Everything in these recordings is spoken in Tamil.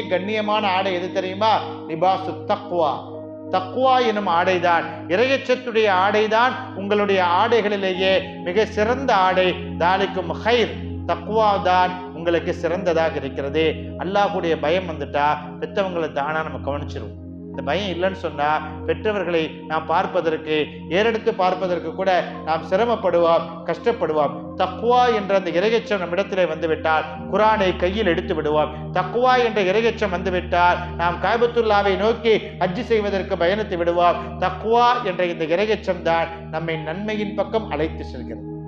ஆடைகளிலேயே கண்ணியமான ஆடை எது தெரியுமா? லிபாசு தக்வா. தக்குவா எனும் ஆடைதான். இறையச்சத்துடைய ஆடைதான். உங்களுடைய ஆடைகளிலேயே மிக சிறந்த ஆடை. தாலிக்கும் ஹைர். தக்குவா தான் உங்களுக்கு சிறந்ததாக இருக்கிறது. அல்லாஹுடைய பயம் வந்துட்டா பெற்றவங்களை தானா நம்ம கவனிச்சிரும் இந்த பயம் இல்லைன்னு சொன்னால் பெற்றவர்களை நாம் பார்ப்பதற்கு ஏறெடுத்து பார்ப்பதற்கு கூட நாம் சிரமப்படுவோம் கஷ்டப்படுவோம். தக்குவா என்ற அந்த இறையச்சம் நம்மிடத்திலே வந்துவிட்டால் குரானை கையில் எடுத்து விடுவோம். தக்குவா என்ற இறையச்சம் வந்துவிட்டால் நாம் காபத்துல்லாவை நோக்கி ஹஜ்ஜி செய்வதற்கு பயணித்து விடுவோம். தக்குவா என்ற இந்த இறையச்சம் தான் நம்மை நன்மையின் பக்கம் அழைத்து செல்கிறது.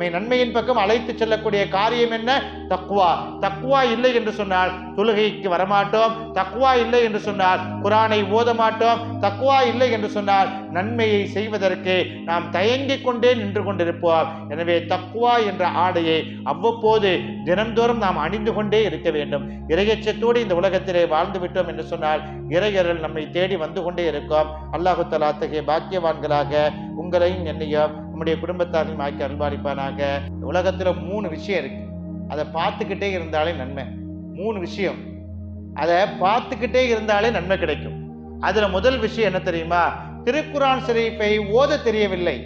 நம்மை நன்மையின் பக்கம் அழைத்து செல்லக்கூடிய காரியம் என்ன? தக்குவா தக்குவா இல்லை என்று சொன்னால் தொழுகைக்கு வரமாட்டோம். தக்குவா இல்லை என்று சொன்னால் குரானை ஓத மாட்டோம். தக்குவா இல்லை என்று சொன்னால் நன்மையை செய்வதற்கு நாம் தயங்கிக் கொண்டே நின்று கொண்டிருப்போம். எனவே தக்குவா என்ற ஆடையை அவ்வப்போது தினந்தோறும் நாம் அணிந்து கொண்டே இருக்க வேண்டும். இறையச்சத்தோடு இந்த உலகத்திலே வாழ்ந்து விட்டோம் என்று சொன்னால் இறையரல் நம்மை தேடி வந்து கொண்டே இருக்கும். அல்லாஹு தலா அத்தகைய பாக்கியவான்களாக உங்களையும் என்னையும் நம்முடைய குடும்பத்தாரையும் ஆக்கி அன்பாளிப்பானாக உலகத்தில் மூணு விஷயம் இருக்கு. அதை பார்த்துக்கிட்டே இருந்தாலே நன்மை. மூணு விஷயம். அதை பார்த்துக்கிட்டே இருந்தாலே நன்மை கிடைக்கும். அதில் முதல் விஷயம் என்ன தெரியுமா? திருக்குரான் ஷரீஃபை ஓத தெரியவில்லை.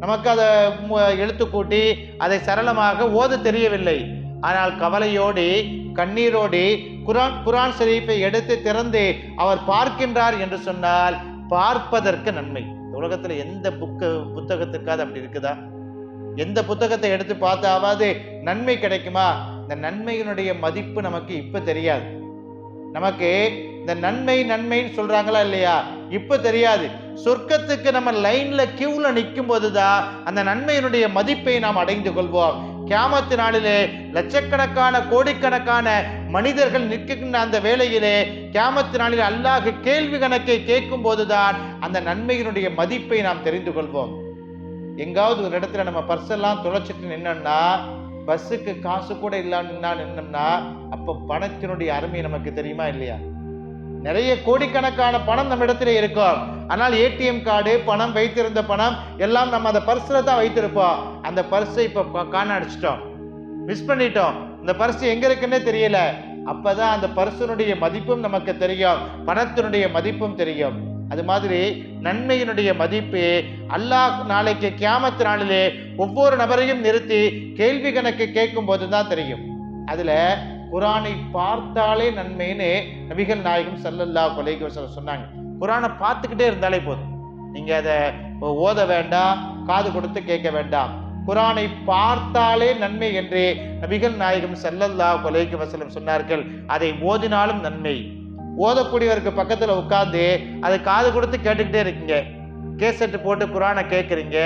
நமக்கு அதை எழுத்து கூட்டி அதை சரளமாக ஓத தெரியவில்லை. ஆனால் கவலையோடு கண்ணீரோடு குரான் குரான் ஷரீஃபை எடுத்து திறந்து அவர் பார்க்கின்றார் என்று சொன்னால் பார்ப்பதற்கு நன்மை. உலகத்துல எந்த புக்கு புத்தகத்துக்காவது அப்படி இருக்குதா? எந்த புத்தகத்தை எடுத்து பார்த்தாவது நன்மை கிடைக்குமா? இந்த நன்மையினுடைய மதிப்பு நமக்கு இப்ப தெரியாது. நமக்கு இந்த நன்மை நன்மைன்னு சொல்றாங்களா இல்லையா? இப்ப தெரியாது. சொர்க்கத்துக்கு நம்ம லைன்ல கியூல நிற்கும் போதுதான் அந்த நன்மையினுடைய மதிப்பை நாம் அடைந்து கொள்வோம். கியாமத்து நாளிலே லட்சக்கணக்கான கோடிக்கணக்கான மனிதர்கள் நிற்கின்ற அந்த வேளையிலே கியாமத்து நாளில் அல்லாஹ் கேள்வி கணக்கை கேட்கும் போதுதான் அந்த நன்மையினுடைய மதிப்பை நாம் தெரிந்து கொள்வோம். எங்காவது ஒரு இடத்துல நம்ம பர்ஸ் எல்லாம் தொலைச்சிட்டு நின்னோம்னா பஸ்ஸுக்கு காசு கூட இல்லாம நின்னோம்னா அப்போ பணத்தினுடைய அருமை நமக்கு தெரியுமா இல்லையா? நிறைய கோடிக்கணக்கான பணம் நம்ம இடத்துல இருக்கும். ஆனால் ஏடிஎம் கார்டு பணம் வைத்திருந்த பணம் எல்லாம் நம்ம அந்த பர்ஸில் தான் வைத்திருப்போம். அந்த பர்ஸை இப்போ காண அடிச்சிட்டோம் மிஸ் பண்ணிட்டோம். இந்த பர்ஸ் எங்கே இருக்குன்னே தெரியல. அப்பதான் அந்த பர்சனுடைய மதிப்பும் நமக்கு தெரியும். பணத்தினுடைய மதிப்பும் தெரியும். அது மாதிரி நன்மையினுடைய மதிப்பு அல்லாஹ் நாளைக்கு கியாமத்து நாளிலே ஒவ்வொரு நபரையும் நிறுத்தி கேள்வி கணக்கு கேட்கும் போது தான் தெரியும். அதில் குரானை பார்த்தாலே நன்மைன்னு நபிகள் நாயகம் சல்லல்லா கொலைக்கு சொன்னாங்க. குரானை பார்த்துக்கிட்டே இருந்தாலே போதும். நீங்கள் அதை ஓத வேண்டாம் காது கொடுத்து கேட்க வேண்டாம். குரானை பார்த்தாலே நன்மை என்று நபிகள் நாயகம் செல்லல்லா கொலைக்கு வசலம் சொன்னார்கள். அதை ஓதினாலும் நன்மை. ஓதக்கூடியவருக்கு பக்கத்தில் உட்காந்து அதை காது கொடுத்து கேட்டுக்கிட்டே இருக்கீங்க. கேசட்டு போட்டு குரானை கேட்குறீங்க.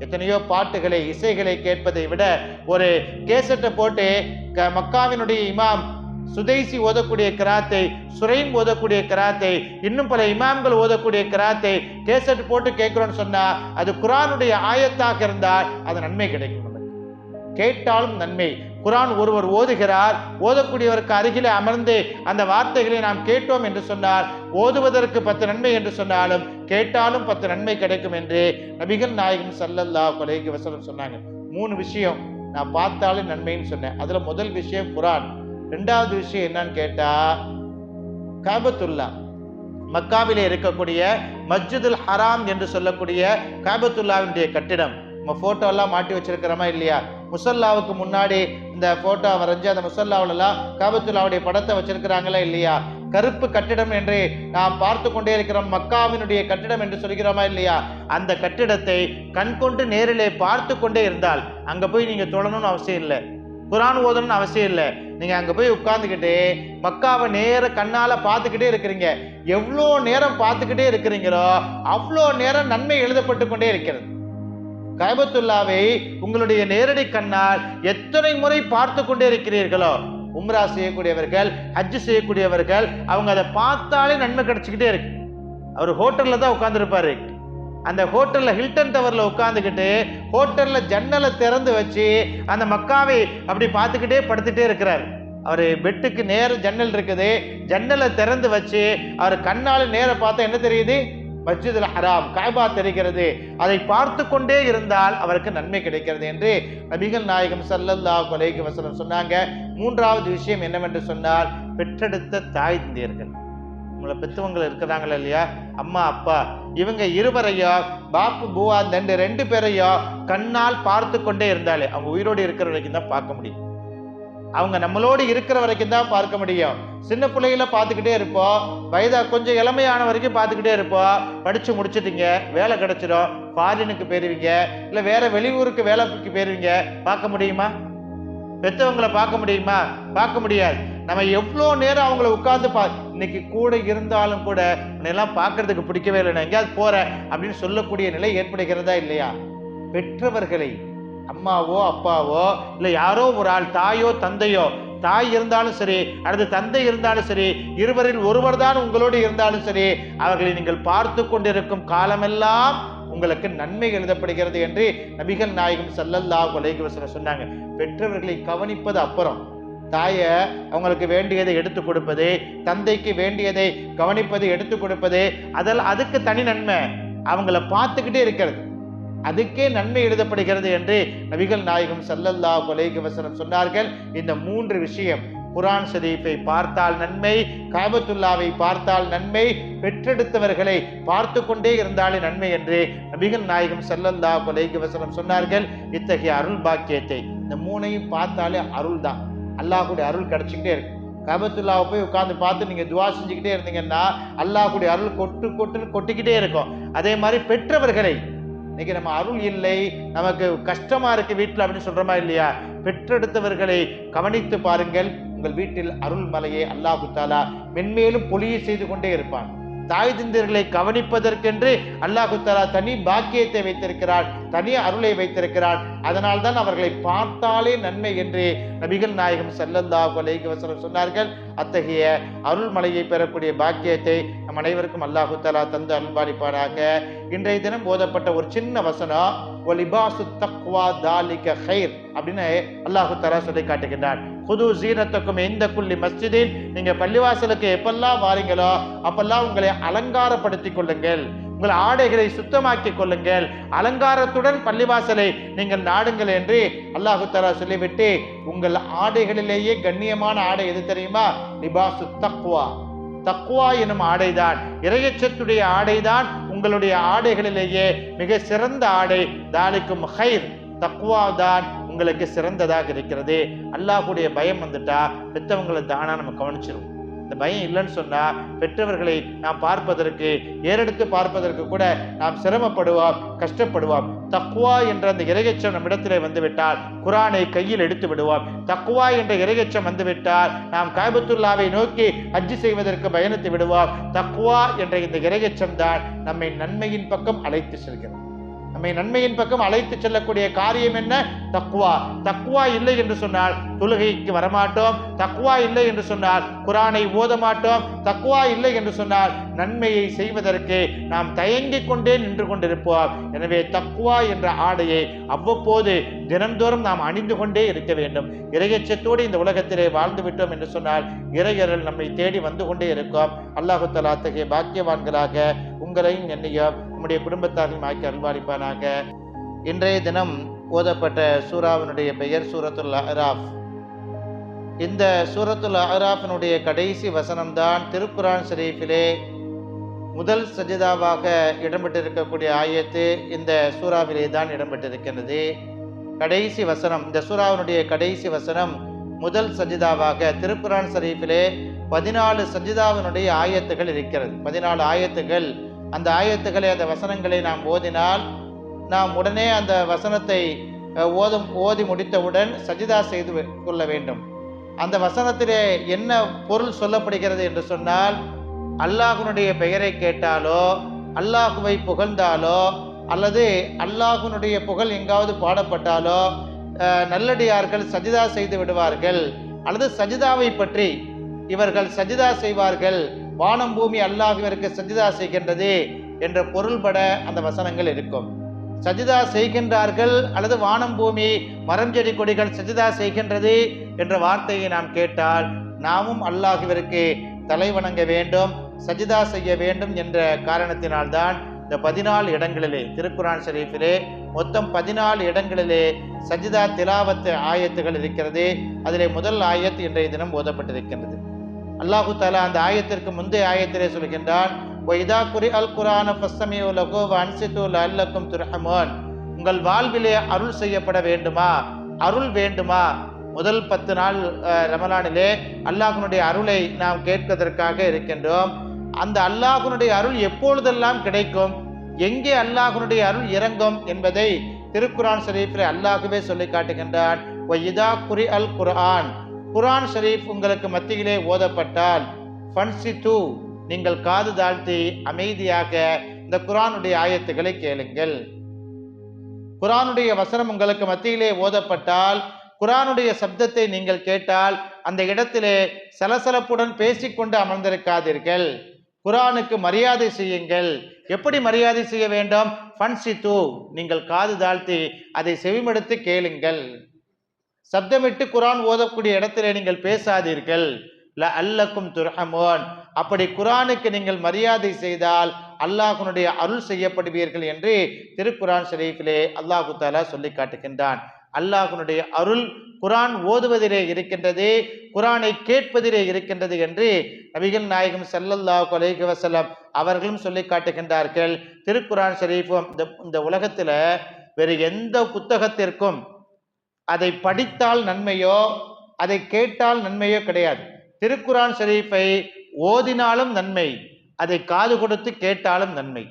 எத்தனையோ பாட்டுகளை இசைகளை கேட்பதை விட ஒரு கேசட்டை போட்டு க- மக்காவினுடைய இமாம் சுதேசி ஓதக்கூடிய கிராத்தை சுரைம் ஓதக்கூடிய கிராத்தை இன்னும் பல இமாம்கள் ஓதக்கூடிய கிராத்தை கேசட் போட்டு கேட்குறோன்னு சொன்னால் அது குரானுடைய ஆயத்தாக இருந்தால் அது நன்மை கிடைக்கும். கேட்டாலும் நன்மை. குரான் ஒருவர் ஓதுகிறார். ஓதக்கூடியவருக்கு அருகிலே அமர்ந்து அந்த வார்த்தைகளை நாம் கேட்டோம் என்று சொன்னால் ஓதுவதற்கு பத்து நன்மை என்று சொன்னாலும் கேட்டாலும் பத்து நன்மை கிடைக்கும் என்று நபிகள் நாயகம் சல்லல்லா கொலைக்கு வசனம் சொன்னாங்க. மூணு விஷயம் நான் பார்த்தாலும் நன்மைன்னு சொன்னேன். அதில் முதல் விஷயம் குரான். ரெண்டாவது விஷயம் என்னன்னு கேட்டால் காபத்துல்லா மக்காவிலே இருக்கக்கூடிய மஸ்ஜிதுல் ஹராம் என்று சொல்லக்கூடிய காபத்துல்லாவினுடைய கட்டிடம். நம்ம போட்டோ எல்லாம் மாட்டி வச்சிருக்கிறோமா இல்லையா? முசல்லாவுக்கு முன்னாடி இந்த ஃபோட்டோ வரைஞ்சி அந்த முசல்லாவிலலாம் காபத்துல்லாவுடைய படத்தை வச்சிருக்கிறாங்களா இல்லையா? கருப்பு கட்டிடம் என்று நாம் பார்த்து கொண்டே இருக்கிறோம். மக்காவினுடைய கட்டிடம் என்று சொல்கிறோமா இல்லையா? அந்த கட்டிடத்தை கண்கொண்டு நேரிலே பார்த்து கொண்டே இருந்தால் அங்கே போய் நீங்கள் தொழணும்னு அவசியம் இல்லை. குரான் ஓதணும்னு அவசியம் இல்லை. நீங்கள் அங்கே போய் உட்காந்துக்கிட்டு மக்காவை நேர கண்ணால் பார்த்துக்கிட்டே இருக்கிறீங்க. எவ்வளோ நேரம் பார்த்துக்கிட்டே இருக்கிறீங்களோ அவ்வளோ நேரம் நன்மை எழுதப்பட்டு கொண்டே இருக்கிறது. கைபத்துல்லாவை உங்களுடைய நேரடி கண்ணால் எத்தனை முறை பார்த்து கொண்டே இருக்கிறீர்களோ? உம்ரா செய்யக்கூடியவர்கள் ஹஜ் செய்யக்கூடியவர்கள் அவங்க அதை பார்த்தாலே நன்மை கிடைச்சிக்கிட்டே இருக்கு. அவர் ஹோட்டலில் தான் உட்காந்துருப்பாரு அந்த ஹோட்டலில் ஹில்டன் டவரில் உட்காந்துக்கிட்டு ஹோட்டலில் ஜன்னலை திறந்து வச்சு அந்த மக்காவை அப்படி பார்த்துக்கிட்டே படுத்துட்டே இருக்கிறார். அவர் பெட்டுக்கு நேர ஜன்னல் இருக்குது. ஜன்னலை திறந்து வச்சு அவர் கண்ணால் நேர பார்த்தா என்ன தெரியுது? மஸ்ஜிதுல் ஹராம் காய்பா தெரிகிறது. அதை பார்த்து கொண்டே இருந்தால் அவருக்கு நன்மை கிடைக்கிறது என்று நபிகள் நாயகம் ஸல்லல்லாஹு அலைஹி வஸல்லம் சொன்னாங்க. மூன்றாவது விஷயம் என்னவென்று சொன்னால் பெற்றெடுத்த தாய் தந்தையர்கள். உங்களை பெற்றவங்கள் இருக்கிறாங்களா இல்லையா? அம்மா அப்பா இவங்க இருவரையோ பாப்பு பூவா தண்டு ரெண்டு பேரையோ கண்ணால் பார்த்து கொண்டே இருந்தாலே அவங்க உயிரோடு இருக்கிற வரைக்கும் தான் பார்க்க முடியும். அவங்க நம்மளோடு இருக்கிற வரைக்கும் தான் பார்க்க முடியும். சின்ன பிள்ளைகள பார்த்துக்கிட்டே இருப்போம். வயதா கொஞ்சம் இளமையான வரைக்கும் பார்த்துக்கிட்டே இருப்போம். படித்து முடிச்சிட்டீங்க வேலை கிடச்சிடும். ஃபாரினுக்கு போயிருவீங்க. இல்லை வேற வெளியூருக்கு வேலைக்கு போயிருவீங்க. பார்க்க முடியுமா? பெற்றவங்களை பார்க்க முடியுமா? பார்க்க முடியாது. நம்ம எவ்வளோ நேரம் அவங்கள உட்காந்து பா இன்னைக்கு கூட இருந்தாலும் கூட உன்னையெல்லாம் பார்க்கறதுக்கு பிடிக்கவே இல்லை நான் எங்கேயாவது போகிறேன் அப்படின்னு சொல்லக்கூடிய நிலை ஏற்படுகிறதா இல்லையா? பெற்றவர்களை அம்மாவோ அப்பாவோ இல்லை யாரோ ஒரு ஆள் தாயோ தந்தையோ தாய் இருந்தாலும் சரி அல்லது தந்தை இருந்தாலும் சரி இருவரில் ஒருவர் தான் உங்களோடு இருந்தாலும் சரி அவர்களை நீங்கள் பார்த்து கொண்டிருக்கும் காலமெல்லாம் உங்களுக்கு நன்மை எழுதப்படுகிறது என்று நபிகள் நாயகம் சல்லல்லா கொலைக்கு சொன்னாங்க. பெற்றவர்களை கவனிப்பது அப்புறம். தாயை அவங்களுக்கு வேண்டியதை எடுத்து கொடுப்பது தந்தைக்கு வேண்டியதை கவனிப்பது எடுத்து கொடுப்பது அதில் அதுக்கு தனி நன்மை. அவங்கள பார்த்துக்கிட்டே இருக்கிறது. அதுக்கே நன்மை எழுதப்படுகிறது என்று நபிகள் நாயகம் சல்லல்லா கொலைக்கு வசனம் சொன்னார்கள். இந்த மூன்று விஷயம் குரான் ஷரீஃபை பார்த்தால் நன்மை காபத்துல்லாவை பார்த்தால் நன்மை பெற்றெடுத்தவர்களை பார்த்து கொண்டே இருந்தாலே நன்மை என்று நபிகள் நாயகம் சல்லல்லா கொலைக்கு வசனம் சொன்னார்கள். இத்தகைய அருள் பாக்கியத்தை இந்த மூணையும் பார்த்தாலே அருள் தான். அல்லாஹுடைய அருள் கிடைச்சிக்கிட்டே இருக்கு. காபத்துல்லாவை போய் உட்காந்து பார்த்து நீங்கள் துவா செஞ்சுக்கிட்டே இருந்தீங்கன்னா அல்லாஹுடைய அருள் கொட்டு கொட்டுன்னு கொட்டிக்கிட்டே இருக்கும். அதே மாதிரி பெற்றவர்களை இன்னைக்கு நம்ம அருள் இல்லை நமக்கு கஷ்டமா இருக்கு வீட்டில் அப்படின்னு சொல்றோமா இல்லையா? பெற்றெடுத்தவர்களை கவனித்து பாருங்கள். உங்கள் வீட்டில் அருள் மலையை அல்லாஹு தாலா மென்மேலும் பொழிய செய்து கொண்டே இருப்பான். தாய் தந்தர்களை கவனிப்பதற்கென்று அல்லாஹு தாலா தனி பாக்கியத்தை வைத்திருக்கிறார் தனி அருளை வைத்திருக்கிறார் அதனால் தான் அவர்களை பார்த்தாலே நன்மை என்று நபிகள் நாயகம் செல்லந்தா கொலைக்கு வசனம் சொன்னார்கள். அத்தகைய அருள்மலையை பெறக்கூடிய பாக்கியத்தை நம் அனைவருக்கும் அல்லாஹு தாலா தந்து அன்பாளிப்பாராக இன்றைய தினம் போதப்பட்ட ஒரு சின்ன வசனம் ஒலிபாசு தக்வா தாலிக ஹைர் அப்படின்னு அல்லாஹு தலா சொல்லி காட்டுகின்றான். புது சீனத்துக்கும் இந்த குள்ளி மஸ்ஜிதில் நீங்க பள்ளிவாசலுக்கு எப்பெல்லாம் வாரீங்களோ அப்பெல்லாம் உங்களை அலங்காரப்படுத்திக் கொள்ளுங்கள். உங்கள் ஆடைகளை சுத்தமாக்கிக் கொள்ளுங்கள். அலங்காரத்துடன் பள்ளிவாசலை நீங்கள் நாடுங்கள் என்று அல்லாஹு தாலா சொல்லிவிட்டு உங்கள் ஆடைகளிலேயே கண்ணியமான ஆடை எது தெரியுமா? நிபாசு தக்குவா தக்குவா எனும் ஆடைதான். இறையச்சத்துடைய ஆடைதான். உங்களுடைய ஆடைகளிலேயே மிக சிறந்த ஆடை. தாலிக்கும் ஹைர் தக்குவா தான் உங்களுக்கு சிறந்ததாக இருக்கிறது. அல்லாஹுடைய பயம் வந்துட்டா பெற்றவங்களை தானா நம்ம கவனிச்சிரும் இந்த பயம் இல்லைன்னு சொன்னால் பெற்றவர்களை நாம் பார்ப்பதற்கு ஏறெடுத்து பார்ப்பதற்கு கூட நாம் சிரமப்படுவோம் கஷ்டப்படுவோம். தக்குவா என்ற அந்த இறையச்சம் நம்மிடத்திலே வந்துவிட்டால் குரானை கையில் எடுத்து விடுவோம். தக்குவா என்ற இறையச்சம் வந்துவிட்டால் நாம் காபத்துல்லாவை நோக்கி அஜ்ஜி செய்வதற்கு பயணித்து விடுவோம். தக்குவா என்ற இந்த இறையச்சம் தான் நம்மை நன்மையின் பக்கம் அழைத்து செல்கிறது. நம்மை நன்மையின் பக்கம் அழைத்து செல்லக்கூடிய காரியம் என்ன? தக்குவா தக்குவா இல்லை என்று சொன்னால் தொழுகைக்கு வரமாட்டோம். தக்குவா இல்லை என்று சொன்னால் குரானை ஓத மாட்டோம் தக்குவா இல்லை என்று சொன்னால் நன்மையை செய்வதற்கு நாம் தயங்கிக் கொண்டே நின்று கொண்டிருப்போம். எனவே தக்குவா என்ற ஆடையை அவ்வப்போது தினந்தோறும் நாம் அணிந்து கொண்டே இருக்க வேண்டும். இறையச்சத்தோடு இந்த உலகத்திலே வாழ்ந்து விட்டோம் என்று சொன்னால் இறையரல் நம்மை தேடி வந்து கொண்டே இருக்கும். அல்லாஹு தலா அத்தகைய பாக்கியவான்களாக உங்களையும் என்னையும் நம்முடைய குடும்பத்தாரையும் ஆக்கி அல்வாரிப்பானாக இன்றைய தினம் ஓதப்பட்ட சூறாவினுடைய பெயர் சூரத்துல் அஹ்ராஃப். இந்த சூரத்துல் அஹ்ராஃபினுடைய கடைசி வசனம்தான் திருக்குரான் ஷரீஃபிலே முதல் சஜிதாவாக இடம்பெற்றிருக்கக்கூடிய ஆயத்து இந்த சூறாவிலே தான் இடம்பெற்றிருக்கின்றது. கடைசி வசனம் இந்த சூறாவினுடைய கடைசி வசனம் முதல் சஜிதாவாக திருக்குரான் ஷரீஃபிலே பதினாலு சஜிதாவினுடைய ஆயத்துகள் இருக்கிறது. பதினாலு ஆயத்துகள் அந்த ஆயத்துக்களை அந்த வசனங்களை நாம் ஓதினால் நாம் உடனே அந்த வசனத்தை ஓதும் ஓதி முடித்தவுடன் சஜிதா செய்து கொள்ள வேண்டும். அந்த வசனத்திலே என்ன பொருள் சொல்லப்படுகிறது என்று சொன்னால் அல்லாஹுனுடைய பெயரை கேட்டாலோ அல்லாஹுவை புகழ்ந்தாலோ அல்லது அல்லாஹுனுடைய புகழ் எங்காவது பாடப்பட்டாலோ நல்லடியார்கள் சஜிதா செய்து விடுவார்கள் அல்லது சஜிதாவை பற்றி இவர்கள் சஜிதா செய்வார்கள் வானம் பூமி அல்லாஹ் இவருக்கு சஜிதா செய்கின்றது என்ற பொருள்பட அந்த வசனங்கள் இருக்கும். சஜிதா செய்கின்றார்கள் அல்லது வானம் பூமி மரம் செடி கொடிகள் சஜிதா செய்கின்றது என்ற வார்த்தையை நாம் கேட்டால் நாமும் அல்லாஹ் இவருக்கு தலை வணங்க வேண்டும் சஜிதா செய்ய வேண்டும் என்ற காரணத்தினால்தான் இந்த பதினாலு இடங்களிலே திருக்குரான் ஷரீஃபிலே மொத்தம் பதினாலு இடங்களிலே சஜிதா திலாவத்து ஆயத்துகள் இருக்கிறது. அதிலே முதல் ஆயத் இன்றைய தினம் ஓதப்பட்டிருக்கின்றது. அல்லாஹு தாலா அந்த ஆயத்திற்கு முந்தைய ஆயத்திலே சொல்கின்றான் ஒய்தா குறி அல் குரான பஸ்தமியோ லகோ அல்லக்கும் துரஹமோன். உங்கள் வாழ்விலே அருள் செய்யப்பட வேண்டுமா? அருள் வேண்டுமா? முதல் பத்து நாள் ரமலானிலே அல்லாஹனுடைய அருளை நாம் கேட்பதற்காக இருக்கின்றோம். அந்த அல்லாஹுனுடைய அருள் எப்பொழுதெல்லாம் கிடைக்கும்? எங்கே அல்லாஹுனுடைய அருள் இறங்கும் என்பதை திருக்குரான் ஷரீஃபில் அல்லாஹுவே சொல்லி காட்டுகின்றான். இதா குரி அல் குர்ஆன் குரான் ஷரீஃப் உங்களுக்கு மத்தியிலே ஓதப்பட்டால் ஃபன்சி தூ நீங்கள் காது தாழ்த்தி அமைதியாக இந்த குரானுடைய ஆயத்துக்களை கேளுங்கள். குரானுடைய வசனம் உங்களுக்கு மத்தியிலே ஓதப்பட்டால் குரானுடைய சப்தத்தை நீங்கள் கேட்டால் அந்த இடத்திலே சலசலப்புடன் பேசிக்கொண்டு அமர்ந்திருக்காதீர்கள். குரானுக்கு மரியாதை செய்யுங்கள். எப்படி மரியாதை செய்ய வேண்டும்? ஃபன்சி தூ நீங்கள் காது தாழ்த்தி அதை செவிமடுத்து கேளுங்கள். சப்தமிட்டு குரான் ஓதக்கூடிய இடத்திலே நீங்கள் பேசாதீர்கள். ல அல்லக்கும் துர்ஹமோன். அப்படி குரானுக்கு நீங்கள் மரியாதை செய்தால் அல்லாஹுனுடைய அருள் செய்யப்படுவீர்கள் என்று திருக்குரான் ஷரீஃபிலே அல்லாஹு தாலா சொல்லி காட்டுகின்றான். அல்லாஹனுடைய அருள் குரான் ஓதுவதிலே இருக்கின்றது குரானை கேட்பதிலே இருக்கின்றது என்று நபிகள் நாயகம் செல்லல்லா கொலைக்கு வசலம் அவர்களும் சொல்லி காட்டுகின்றார்கள். திருக்குரான் ஷரீஃபும் இந்த இந்த உலகத்தில் வேறு எந்த புத்தகத்திற்கும் அதை படித்தால் நன்மையோ அதை கேட்டால் நன்மையோ கிடையாது. திருக்குரான் ஷரீஃபை ஓதினாலும் நன்மை அதை காது கொடுத்து கேட்டாலும் நன்மை.